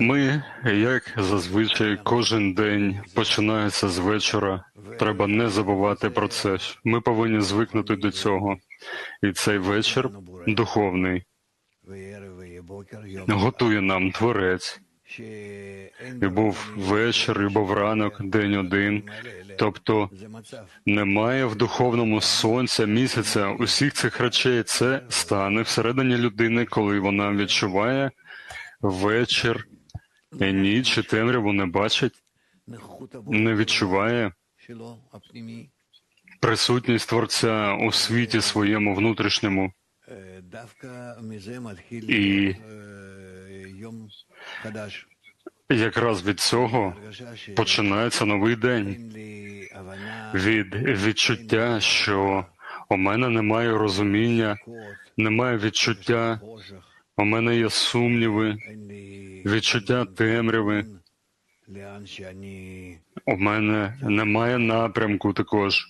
Ми, як зазвичай, кожен день починається з вечора. Треба не забувати про це. Ми повинні звикнути до цього. І цей вечір духовний готує нам творець. І був вечір, і був ранок, день один. Тобто немає в духовному сонця, місяця, усіх цих речей. Це стане всередині людини, коли вона відчуває вечір, ніч, і темряву не бачить, не відчуває присутність Творця у світі своєму внутрішньому. І Якраз від цього починається новий день. Від відчуття, що у мене немає розуміння, немає відчуття, у мене є сумніви, відчуття темряви. У мене немає напрямку також,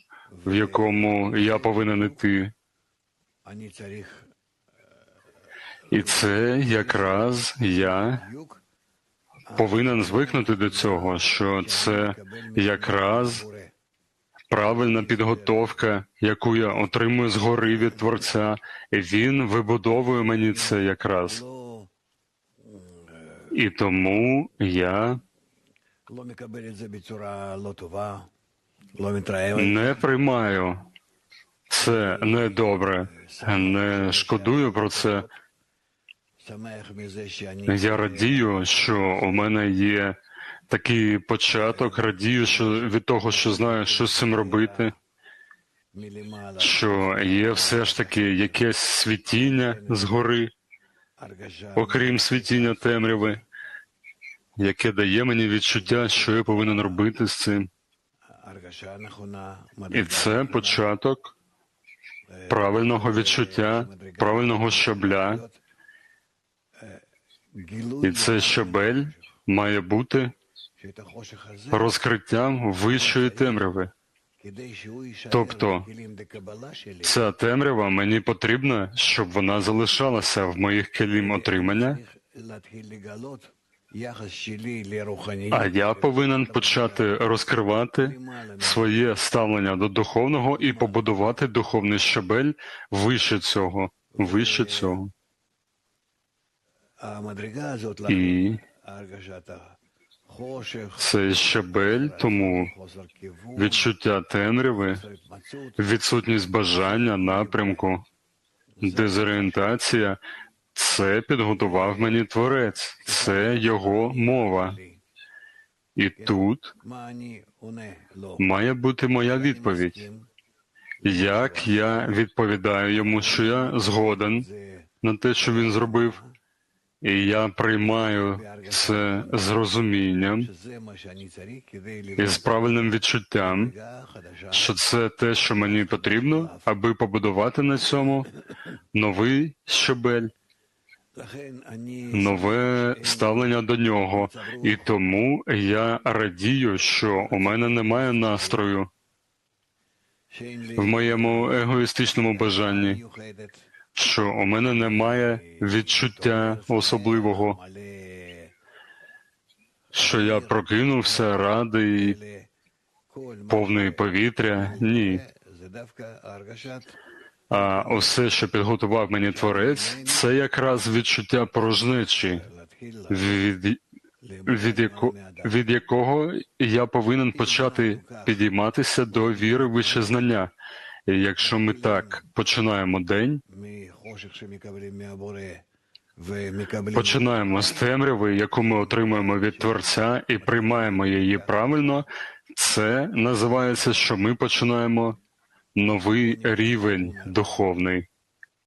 в якому я повинен іти. І це якраз я повинен звикнути до цього, що це якраз правильна підготовка, яку я отримую згори від Творця, він вибудовує мені це якраз. І тому я не приймаю це недобре, не шкодую про це. Я радію, що у мене є такий початок. Радію, що від того, що знаю, що з цим робити, що є все ж таки якесь світіння згори, окрім світіння темряви, яке дає мені відчуття, що я повинен робити з цим. І це початок правильного відчуття, правильного щабля. І це щабель має бути розкриттям вищої темряви. Тобто, Ця темрява мені потрібна, щоб вона залишалася в моїх келім отримання, а я повинен почати розкривати своє ставлення до духовного і побудувати духовний щабель вище цього, вище цього. І цей щабель, тому відчуття темряви, відсутність бажання, напрямку, дезорієнтація це підготував мені творець, це його мова. І тут має бути моя відповідь. Як я відповідаю йому, що я згоден на те, що він зробив, і я приймаю це з розумінням і з правильним відчуттям, що це те, що мені потрібно, аби побудувати на цьому новий щабель, нове ставлення до нього. І тому я радію, що у мене немає настрою в моєму егоїстичному бажанні, що у мене немає відчуття особливого, що я прокинувся радий, повний повітря. Ні. А усе, що підготував мені творець, це якраз відчуття порожнечі, від, від, яко, від якого я повинен почати підійматися до віри вище знання. І якщо ми так починаємо день, починаємо з темряви, яку ми отримуємо від Творця, і приймаємо її правильно, це називається, що ми починаємо новий рівень духовний.